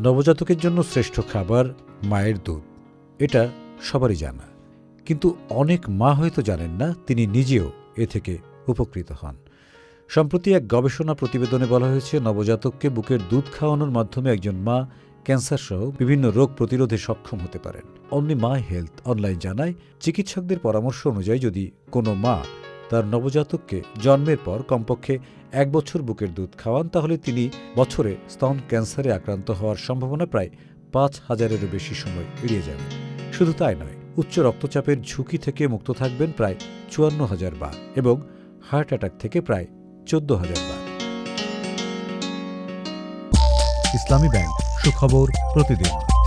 নবজাতকের জন্য শ্রেষ্ঠ খাবার মায়ের দুধ। এটা সবারই জানা। কিন্তু অনেক মা হয়তো জানেন না, তিনি নিজেও এ থেকে উপকৃত হন। সম্প্রতি এক গবেষণা প্রতিবেদনে বলা হয়েছে, নবজাতককে বুকের দুধ খাওয়ানোর মাধ্যমে একজন মা ক্যান্সার সহ বিভিন্ন রোগ প্রতিরোধে সক্ষম হতে পারেন। অনলি মা হেলথ অনলাইন জানায়, চিকিৎসকদের পরামর্শ অনুযায়ী যদি কোনো মা তার নবজাতককে জন্মের পর কমপক্ষে এক বছর বুকের দুধ খাওয়ান, তাহলে তিনি বছরে স্তন ক্যান্সারে আক্রান্ত হওয়ার সম্ভাবনা প্রায় পাঁচ হাজারেরও বেশি সময় এড়িয়ে যাবে। শুধু তাই নয়, উচ্চ রক্তচাপের ঝুঁকি থেকে মুক্ত থাকবেন প্রায় চুয়ান্ন হাজার বার এবং হার্ট অ্যাটাক থেকে প্রায় চোদ্দ হাজার বার। ইসলামী ব্যাংক, সুখবর প্রতিদিন।